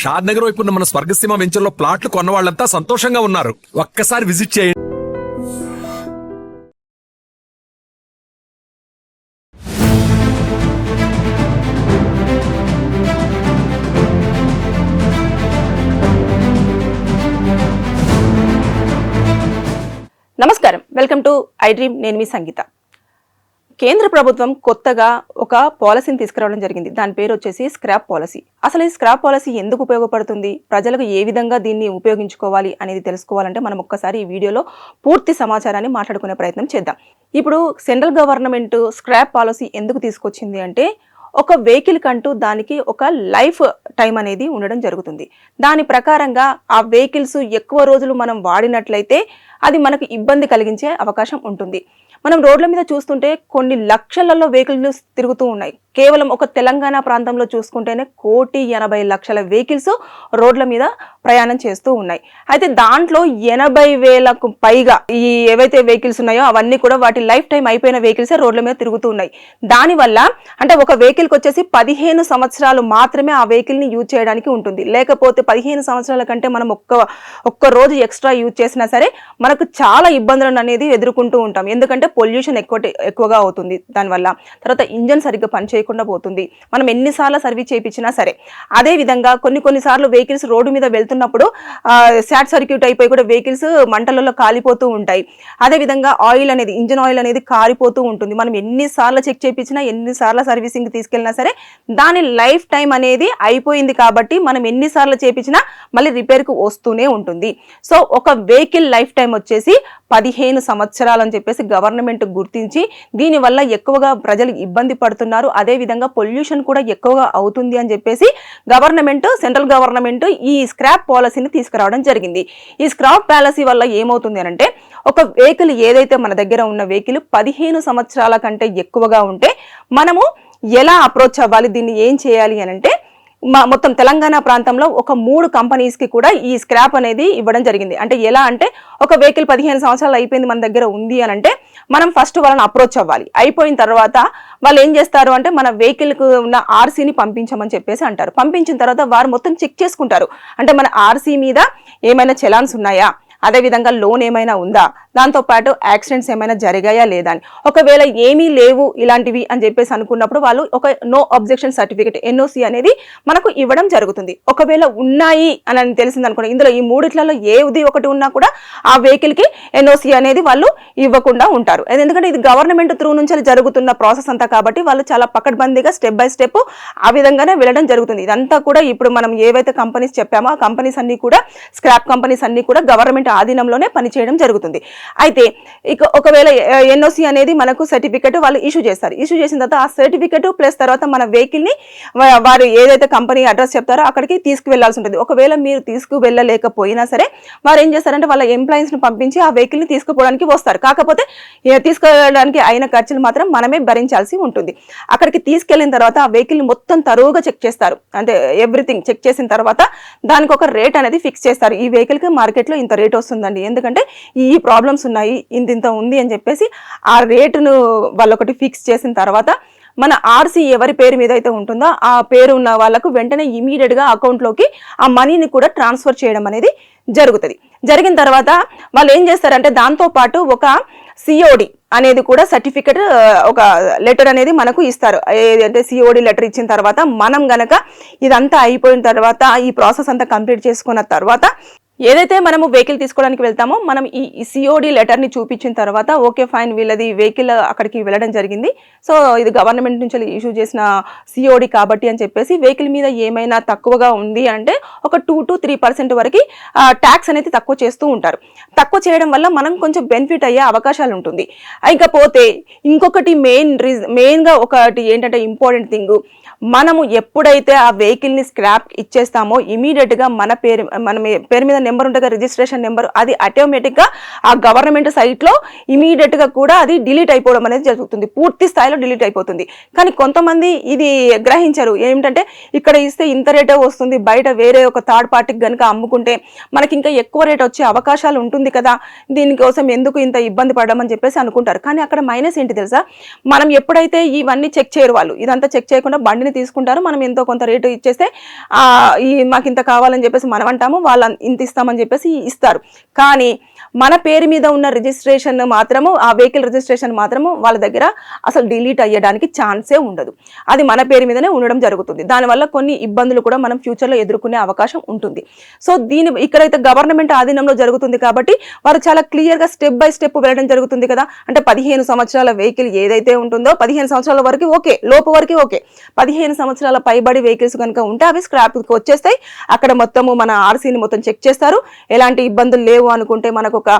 షాద్ నగర్ వైపు ఉన్న మన స్వర్గసీమ వెంచర్లో ప్లాట్లు కొన్న వాళ్ళంతా సంతోషంగా ఉన్నారు. ఒక్కసారి విజిట్ చేయండి. నమస్కారం. Welcome to I dream. నేను మీ సంగీత. కేంద్ర ప్రభుత్వం కొత్తగా ఒక పాలసీని తీసుకురావడం జరిగింది. దాని పేరు వచ్చేసి స్క్రాప్ పాలసీ. అసలు ఈ స్క్రాప్ పాలసీ ఎందుకు ఉపయోగపడుతుంది? ప్రజలకు ఏ విధంగా దీన్ని ఉపయోగించుకోవాలి అనేది తెలుసుకోవాలంటే మనం ఒక్కసారి ఈ వీడియోలో పూర్తి సమాచారాన్ని మాట్లాడుకునే ప్రయత్నం చేద్దాం. ఇప్పుడు సెంట్రల్ గవర్నమెంట్ స్క్రాప్ పాలసీ ఎందుకు తీసుకొచ్చింది అంటే ఒక వెహికల్ కంటూ దానికి ఒక లైఫ్ టైం అనేది ఉండడం జరుగుతుంది. దాని ప్రకారంగా ఆ వెహికల్స్ ఎక్కువ రోజులు మనం వాడినట్లయితే అది మనకు ఇబ్బంది కలిగించే అవకాశం ఉంటుంది. మనం రోడ్ల మీద చూస్తుంటే కొన్ని లక్షలలో వెహికల్స్ తిరుగుతూ ఉన్నాయి. కేవలం ఒక తెలంగాణ ప్రాంతంలో చూసుకుంటేనే కోటి ఎనభై లక్షల వెహికల్స్ రోడ్ల మీద ప్రయాణం చేస్తూ ఉన్నాయి. అయితే దాంట్లో ఎనభై వేలకు పైగా ఈ ఏవైతే వెహికల్స్ ఉన్నాయో అవన్నీ కూడా వాటి లైఫ్ టైం అయిపోయిన వెహికల్స్ రోడ్ల మీద తిరుగుతూ ఉన్నాయి. దానివల్ల అంటే ఒక వెహికల్కి వచ్చేసి పదిహేను సంవత్సరాలు మాత్రమే ఆ వెహికల్ని యూజ్ చేయడానికి ఉంటుంది. లేకపోతే పదిహేను సంవత్సరాల కంటే మనం ఒక్క ఒక్క రోజు ఎక్స్ట్రా యూజ్ చేసినా సరే మనకు చాలా ఇబ్బందులను అనేది ఎదుర్కొంటూ ఉంటాం. ఎందుకంటే పొల్యూషన్ ఎక్కువ ఎక్కువగా అవుతుంది దానివల్ల. తర్వాత ఇంజన్ సరిగ్గా పని లేకుండా పోతుంది. మనం ఎన్నిసార్లు సర్వీస్ చేయించినా సరే. అదే విధంగా కొన్ని కొన్నిసార్లు వెహికల్స్ రోడ్డు మీద వెళ్తున్నప్పుడు షార్ట్ సర్క్యూట్ అయిపోయి కూడా వెహికల్స్ మంటలలో కాలిపోతూ ఉంటాయి. అదే విధంగా ఆయిల్ అనేది ఇంజన్ ఆయిల్ అనేది కారిపోతూ ఉంటుంది. మనం ఎన్నిసార్లు చెక్ చేయించినా ఎన్నిసార్లు సర్వీసింగ్ తీసుకెళ్ళినా సరే దాని లైఫ్ టైం అనేది అయిపోయింది కాబట్టి మనం ఎన్నిసార్లు చేయించినా మళ్ళీ రిపేర్కి వస్తూనే ఉంటుంది. సో ఒక వెహికల్ లైఫ్ టైం వచ్చేసి పదిహేను సంవత్సరాలు అని చెప్పేసి గవర్నమెంట్ గుర్తించి దీనివల్ల ఎక్కువగా ప్రజలు ఇబ్బంది పడుతున్నారు. అదే విధంగా పొల్యూషన్ కూడా ఎక్కువగా అవుతుంది అని చెప్పేసి గవర్నమెంట్ సెంట్రల్ గవర్నమెంట్ ఈ స్క్రాప్ పాలసీని తీసుకురావడం జరిగింది. ఈ స్క్రాప్ పాలసీ వల్ల ఏమవుతుంది అంటే ఒక వెహికల్ ఏదైతే మన దగ్గర ఉన్న వెహికల్ పదిహేను సంవత్సరాల కంటే ఎక్కువగా ఉంటే మనము ఎలా అప్రోచ్ అవ్వాలి దీన్ని ఏం చేయాలి అని అంటే మా మొత్తం తెలంగాణ ప్రాంతంలో ఒక మూడు కంపెనీస్కి కూడా ఈ స్క్రాప్ అనేది ఇవ్వడం జరిగింది. అంటే ఎలా అంటే ఒక వెహికల్ పదిహేను సంవత్సరాలు అయిపోయింది మన దగ్గర ఉంది అని అంటే మనం ఫస్ట్ వాళ్ళని అప్రోచ్ అవ్వాలి. అయిపోయిన తర్వాత వాళ్ళు ఏం చేస్తారు అంటే మన వెహికల్కి ఉన్న ఆర్సీని పంపించమని చెప్పేసి అంటారు. పంపించిన తర్వాత వారు మొత్తం చెక్ చేసుకుంటారు. అంటే మన ఆర్సీ మీద ఏమైనా చలాన్స్ ఉన్నాయా? అదేవిధంగా లోన్ ఏమైనా ఉందా? దాంతోపాటు యాక్సిడెంట్స్ ఏమైనా జరిగాయా లేదా అని. ఒకవేళ ఏమీ లేవు ఇలాంటివి అని చెప్పేసి అనుకున్నప్పుడు వాళ్ళు ఒక నో అబ్జెక్షన్ సర్టిఫికేట్ ఎన్ఓసి అనేది మనకు ఇవ్వడం జరుగుతుంది. ఒకవేళ ఉన్నాయి అని తెలిసింది అనుకోండి ఇందులో ఈ మూడిట్లలో ఏది ఒకటి ఉన్నా కూడా ఆ వెహికల్కి ఎన్ఓసి అనేది వాళ్ళు ఇవ్వకుండా ఉంటారు. ఎందుకంటే ఇది గవర్నమెంట్ త్రూ నుంచి జరుగుతున్న ప్రాసెస్ అంతా కాబట్టి వాళ్ళు చాలా పకడ్బందీగా స్టెప్ బై స్టెప్ ఆ విధంగానే వెళ్ళడం జరుగుతుంది. ఇదంతా కూడా ఇప్పుడు మనం ఏవైతే కంపెనీస్ చెప్పామో ఆ కంపెనీస్ అన్ని కూడా స్క్రాప్ కంపెనీస్ అన్ని కూడా గవర్నమెంట్ ఆధీనంలోనే పనిచేయడం జరుగుతుంది. అయితే ఇక ఒకవేళ ఎన్ఓసి అనేది మనకు సర్టిఫికెట్ వాళ్ళు ఇష్యూ చేస్తారు. ఇష్యూ చేసిన తర్వాత ఆ సర్టిఫికెట్ ప్లస్ తర్వాత మన వెహికల్ని వారు ఏదైతే కంపెనీ అడ్రస్ చెప్తారో అక్కడికి తీసుకువెళ్ళాల్సి ఉంటుంది. ఒకవేళ మీరు తీసుకువెళ్ళలేకపోయినా సరే వారు ఏం చేస్తారంటే వాళ్ళ ఎంప్లాయీస్ని పంపించి ఆ వెహికల్ని తీసుకుపోవడానికి వస్తారు. కాకపోతే తీసుకువెళ్ళడానికి అయిన ఖర్చులు మాత్రం మనమే భరించాల్సి ఉంటుంది. అక్కడికి తీసుకెళ్ళిన తర్వాత ఆ వెహికల్ని మొత్తం తరువుగా చెక్ చేస్తారు. అంటే ఎవ్రీథింగ్ చెక్ చేసిన తర్వాత దానికి ఒక రేట్ అనేది ఫిక్స్ చేస్తారు. ఈ వెహికల్కి మార్కెట్లో ఇంత రేట్ వస్తుందండి. ఎందుకంటే ఈ ప్రాబ్లమ్స్ ఉన్నాయి ఇంత ఇంత ఉంది అని చెప్పేసి ఆ రేటును వాళ్ళొకటి ఫిక్స్ చేసిన తర్వాత మన ఆర్సీ ఎవరి పేరు మీద అయితే ఉంటుందో ఆ పేరు ఉన్న వాళ్ళకు వెంటనే ఇమీడియట్గా అకౌంట్లోకి ఆ మనీని కూడా ట్రాన్స్ఫర్ చేయడం అనేది జరుగుతుంది. జరిగిన తర్వాత వాళ్ళు ఏం చేస్తారంటే దాంతో పాటు ఒక సిఓడి అనేది కూడా సర్టిఫికెట్ ఒక లెటర్ అనేది మనకు ఇస్తారు. ఏదంటే సిఓడి లెటర్ ఇచ్చిన తర్వాత మనం గనక ఇదంతా అయిపోయిన తర్వాత ఈ ప్రాసెస్ అంతా కంప్లీట్ చేసుకున్న తర్వాత ఏదైతే మనము వెహికల్ తీసుకోవడానికి వెళ్తామో మనం ఈ సిఓడి లెటర్ని చూపించిన తర్వాత ఓకే ఫైన్ వీళ్ళది వెహికల్ అక్కడికి వెళ్ళడం జరిగింది. సో ఇది గవర్నమెంట్ నుంచి ఇష్యూ చేసిన సిఓడి కాబట్టి అని చెప్పేసి వెహికల్ మీద ఏమైనా తక్కువగా ఉంది అంటే ఒక టూ టు త్రీ పర్సెంట్ వరకు ట్యాక్స్ అనేది తక్కువ చేస్తూ ఉంటారు. తక్కువ చేయడం వల్ల మనం కొంచెం బెనిఫిట్ అయ్యే అవకాశాలు ఉంటుంది. ఇకపోతే ఇంకొకటి మెయిన్ రీజన్ మెయిన్గా ఒకటి ఏంటంటే ఇంపార్టెంట్ థింగ్ మనము ఎప్పుడైతే ఆ వెహికల్ని స్క్రాప్ ఇచ్చేస్తామో ఇమీడియట్గా మన పేరు మన పేరు మీద నెంబర్ ఉంటుంది రిజిస్ట్రేషన్ నెంబర్ అది ఆటోమేటిక్గా ఆ గవర్నమెంట్ సైట్లో ఇమీడియట్గా కూడా అది డిలీట్ అయిపోవడం అనేది జరుగుతుంది. పూర్తి స్థాయిలో డిలీట్ అయిపోతుంది. కానీ కొంతమంది ఇది గ్రహించరు. ఏమిటంటే ఇక్కడ ఇస్తే ఇంత రేటే వస్తుంది బయట వేరే ఒక థర్డ్ పార్టీకి కనుక అమ్ముకుంటే మనకి ఇంకా ఎక్కువ రేట్ వచ్చే అవకాశాలు ఉంటుంది కదా దీనికోసం ఎందుకు ఇంత ఇబ్బంది పడడం అని చెప్పేసి అనుకుంటారు. కానీ అక్కడ మైనస్ ఏంటి తెలుసా? మనం ఎప్పుడైతే ఇవన్నీ చెక్ చేయరు వాళ్ళు ఇదంతా చెక్ చేయకుండా బండిని వెంటనే తీసుకుంటారు. మనం ఎంతో కొంత రేటు ఇచ్చేస్తే ఈ మాకు ఇంత కావాలని చెప్పేసి మనం అంటాము వాళ్ళు ఇంత ఇస్తామని చెప్పేసి ఇస్తారు. కానీ మన పేరు మీద ఉన్న రిజిస్ట్రేషన్ మాత్రము ఆ వెహికల్ రిజిస్ట్రేషన్ మాత్రము వాళ్ళ దగ్గర అసలు డిలీట్ అయ్యడానికి ఛాన్సే ఉండదు. అది మన పేరు మీదనే ఉండడం జరుగుతుంది. దానివల్ల కొన్ని ఇబ్బందులు కూడా మనం ఫ్యూచర్లో ఎదుర్కొనే అవకాశం ఉంటుంది. సో దీని ఇక్కడైతే గవర్నమెంట్ ఆధీనంలో జరుగుతుంది కాబట్టి వారు చాలా క్లియర్గా స్టెప్ బై స్టెప్ వెళ్ళడం జరుగుతుంది కదా. అంటే పదిహేను సంవత్సరాల వెహికల్ ఏదైతే ఉంటుందో పదిహేను సంవత్సరాల వరకు ఓకే లోపు వరకు ఓకే. పదిహేను సంవత్సరాల పైబడి వెహికల్స్ కనుక ఉంటే అవి స్క్రాప్కి వచ్చేస్తాయి. అక్కడ మొత్తము మన ఆర్సీని మొత్తం చెక్ చేస్తారు. ఎలాంటి ఇబ్బందులు లేవు అనుకుంటే మనకు ఒక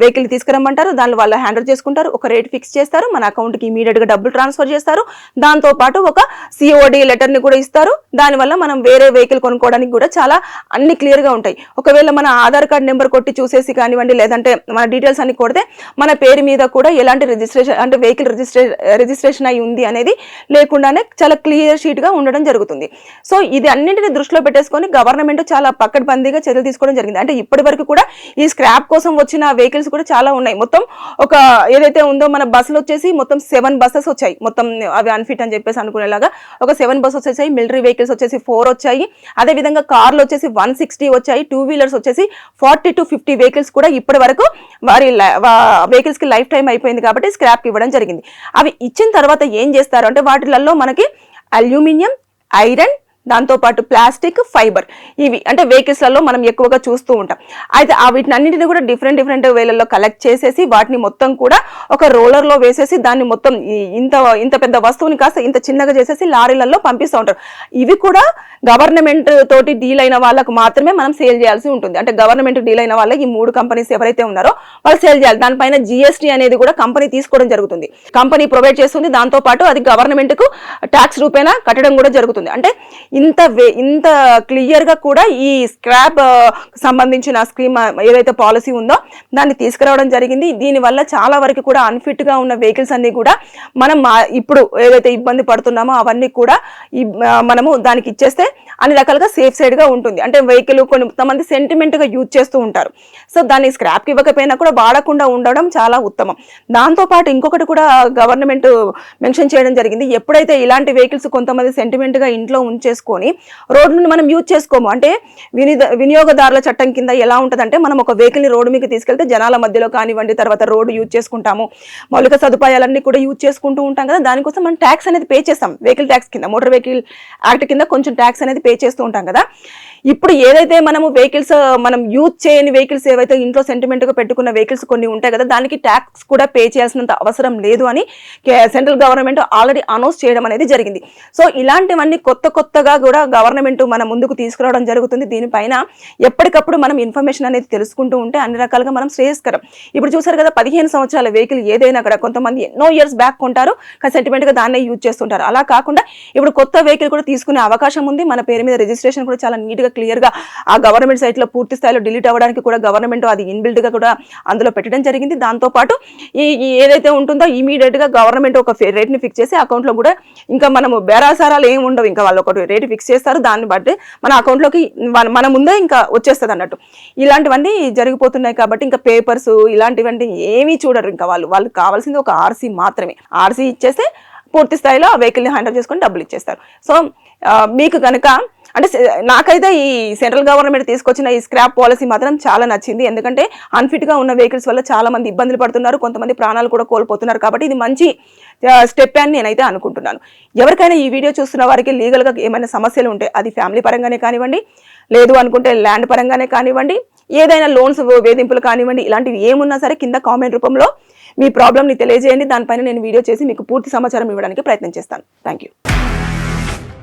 వెహికల్ తీసుకురమ్మంటారు దానిలో వాళ్ళు హ్యాండిల్ చేసుకుంటారు ఒక రేట్ ఫిక్స్ చేస్తారు మన అకౌంట్కి ఇమీడియట్గా డబ్బులు ట్రాన్స్ఫర్ చేస్తారు దాంతో పాటు ఒక సిఓడి లెటర్ని కూడా ఇస్తారు దానివల్ల మనం వేరే వెహికల్ కొనుక్కోవడానికి కూడా చాలా అన్ని క్లియర్గా ఉంటాయి. ఒకవేళ మన ఆధార్ కార్డ్ నెంబర్ కొట్టి చూసేసి కానివ్వండి లేదంటే మన డీటెయిల్స్ అన్ని కొడితే మన పేరు మీద కూడా ఎలాంటి రిజిస్ట్రేషన్ అంటే వెహికల్ రిజిస్ట్రే రిజిస్ట్రేషన్ అయి ఉంది అనేది లేకుండానే చాలా క్లియర్ షీట్గా ఉండడం జరుగుతుంది. సో ఇది అన్నింటిని దృష్టిలో పెట్టేసుకొని గవర్నమెంట్ చాలా పక్కడబందీగా చర్యలు తీసుకోవడం జరిగింది. అంటే ఇప్పటి వరకు కూడా ఈ స్క్రాప్ కోసం వచ్చిన వెహికల్స్ కూడా చాలా ఉన్నాయి. మొత్తం ఒక ఏదైతే ఉందో మన బస్సులు వచ్చేసి మొత్తం సెవెన్ బస్సెస్ వచ్చాయి. మొత్తం అవి అన్ఫిట్ అని చెప్పేసి అనుకునేలాగా ఒక సెవెన్ బస్సెస్ వచ్చాయి మిలిటరీ వెహికల్స్ వచ్చేసి ఫోర్ వచ్చాయి. అదే విధంగా కార్లు వచ్చేసి వన్ సిక్స్టీ వచ్చాయి. టూ వీలర్స్ వచ్చేసి ఫార్టీ టు ఫిఫ్టీ వెహికల్స్ కూడా ఇప్పటి వరకు వారి వెహికల్స్కి లైఫ్ టైం అయిపోయింది కాబట్టి స్క్రాప్ ఇవ్వడం జరిగింది. అవి ఇచ్చిన తర్వాత ఏం చేస్తారు అంటే వాటిలలో మనకి అల్యూమినియం ఐరన్ దాంతోపాటు ప్లాస్టిక్ ఫైబర్. ఇవి అంటే వెహికల్స్లలో మనం ఎక్కువగా చూస్తూ ఉంటాం. అయితే ఆ వీటిని అన్నింటిని కూడా డిఫరెంట్ డిఫరెంట్ వేలలో కలెక్ట్ చేసేసి వాటిని మొత్తం కూడా ఒక రోలర్లో వేసేసి దాన్ని మొత్తం ఇంత ఇంత పెద్ద వస్తువుని కాస్త ఇంత చిన్నగా చేసేసి లారీలలో పంపిస్తూ ఉంటారు. ఇవి కూడా గవర్నమెంట్ తోటి డీల్ అయిన వాళ్ళకు మాత్రమే మనం సేల్ చేయాల్సి ఉంటుంది. అంటే గవర్నమెంట్ డీల్ అయిన వాళ్ళకి ఈ మూడు కంపెనీస్ ఎవరైతే ఉన్నారో వాళ్ళు సేల్ చేయాలి. దానిపైన జిఎస్టీ అనేది కూడా కంపెనీ తీసుకోవడం జరుగుతుంది. కంపెనీ ప్రొవైడ్ చేస్తుంది. దాంతో పాటు అది గవర్నమెంట్కు ట్యాక్స్ రూపేణా కట్టడం కూడా జరుగుతుంది. అంటే ఇంత వే- ఇంత క్లియర్గా కూడా ఈ స్క్రాప్ సంబంధించిన స్కీమ్ ఏదైతే పాలసీ ఉందో దాన్ని తీసుకురావడం జరిగింది. దీనివల్ల చాలా వరకు కూడా అన్ఫిట్గా ఉన్న వెహికల్స్ అన్నీ కూడా మనం మా- ఇప్పుడు ఏదైతే ఇబ్బంది పడుతున్నామో అవన్నీ కూడా మనము దానికి ఇచ్చేస్తే అన్ని రకాలుగా సేఫ్ సైడ్గా ఉంటుంది. అంటే వెహికల్ కొంతమంది సెంటిమెంట్గా యూజ్ చేస్తూ ఉంటారు. సో దాన్ని స్క్రాప్కి ఇవ్వకపోయినా కూడా వాడకుండా ఉండడం చాలా ఉత్తమం. దాంతో పాటు ఇంకొకటి కూడా గవర్నమెంట్ మెన్షన్ చేయడం జరిగింది. ఎప్పుడైతే ఇలాంటి వెహికల్స్ కొంతమంది సెంటిమెంట్గా ఇంట్లో ఉంచేసి చేసుకొని రోడ్లను మనం యూజ్ చేసుకోము. అంటే వినిద వినియోగదారుల చట్టం కింద ఎలా ఉంటుందంటే మనం ఒక వెహికల్ని రోడ్డు మీకు తీసుకెళ్తే జనాల మధ్యలో కానివ్వండి తర్వాత రోడ్డు యూజ్ చేసుకుంటాము. మౌలిక సదుపాయాలన్నీ కూడా యూజ్ చేసుకుంటూ ఉంటాం కదా దానికోసం మనం ట్యాక్స్ అనేది పే చేస్తాం. వెహికల్ ట్యాక్స్ కింద మోటార్ వెహికల్ యాక్ట్ కింద కొంచెం ట్యాక్స్ అనేది పే చేస్తూ ఉంటాం కదా. ఇప్పుడు ఏదైతే మనము వెహికల్స్ మనం యూజ్ చేయని వెహికల్స్ ఏవైతే ఇంట్లో సెంటిమెంట్గా పెట్టుకున్న వెహికల్స్ కొన్ని ఉంటాయి కదా దానికి ట్యాక్స్ కూడా పే చేయాల్సినంత అవసరం లేదు అని సెంట్రల్ గవర్నమెంట్ ఆల్రెడీ అనౌన్స్ చేయడం అనేది జరిగింది. సో ఇలాంటివన్నీ కొత్త కొత్తగా కూడా గవర్నమెంట్ మన ముందుకు తీసుకురావడం జరుగుతుంది. దీనిపైన ఎప్పటికప్పుడు మనం ఇన్ఫర్మేషన్ అనేది తెలుసుకుంటూ ఉంటే అన్ని రకాలుగా మనం శ్రేయస్కరం. ఇప్పుడు చూసారు కదా పదిహేను సంవత్సరాల వెహికల్ ఏదైనా కూడా కొంతమంది ఎన్నో ఇయర్స్ బ్యాక్ కొంటారు కానీ సెంటిమెంట్గా దాన్నే యూజ్ చేస్తుంటారు. అలా కాకుండా ఇప్పుడు కొత్త వెహికల్ కూడా తీసుకునే అవకాశం ఉంది. మన పేరు మీద రిజిస్ట్రేషన్ కూడా చాలా నీట్గా క్లియర్గా ఆ గవర్నమెంట్ సైట్లో పూర్తి స్థాయిలో డిలీట్ అవ్వడానికి కూడా గవర్నమెంట్ అది ఇన్బిల్డ్గా కూడా అందులో పెట్టడం జరిగింది. దాంతో పాటు ఈ ఏదైతే ఉంటుందో ఇమీడియట్గా గవర్నమెంట్ ఒక రేట్ని ఫిక్స్ చేసి అకౌంట్లో కూడా ఇంకా మనము బేరాసారాలు ఏమి ఉండవు. ఇంకా వాళ్ళు ఒక రేట్ ఫిక్స్ చేస్తారు. దాన్ని బట్టి మన అకౌంట్లోకి మన- మన ముందే ఇంకా వచ్చేస్తుంది అన్నట్టు. ఇలాంటివన్నీ జరిగిపోతున్నాయి కాబట్టి ఇంకా పేపర్స్ ఇలాంటివన్నీ ఏమీ చూడరు ఇంకా వాళ్ళు. వాళ్ళకి కావాల్సింది ఒక ఆర్సీ మాత్రమే. ఆర్సీ ఇచ్చేస్తే పూర్తి స్థాయిలో ఆ వెహికల్ని హ్యాండిల్ చేసుకొని డబ్బులు ఇచ్చేస్తారు. సో మీకు కనుక అంటే నాకైతే ఈ సెంట్రల్ గవర్నమెంట్ తీసుకొచ్చిన ఈ స్క్రాప్ పాలసీ మాత్రం చాలా నచ్చింది. ఎందుకంటే అన్ఫిట్గా ఉన్న వెహికల్స్ వల్ల చాలా మంది ఇబ్బందులు పడుతున్నారు. కొంతమంది ప్రాణాలు కూడా కోల్పోతున్నారు. కాబట్టి ఇది మంచి స్టెప్ అని నేనైతే అనుకుంటున్నాను. ఎవరికైనా ఈ వీడియో చూస్తున్న వారికి లీగల్గా ఏమైనా సమస్యలు ఉంటే అది ఫ్యామిలీ పరంగానే కానివ్వండి లేదు అనుకుంటే ల్యాండ్ పరంగానే కానివ్వండి ఏదైనా లోన్స్ వేధింపులు కానివ్వండి ఇలాంటివి ఏమున్నా సరే కింద కామెంట్ రూపంలో మీ ప్రాబ్లమ్ని తెలియజేయండి. దానిపైన నేను వీడియో చేసి మీకు పూర్తి సమాచారం ఇవ్వడానికి ప్రయత్నం చేస్తాను. Thank you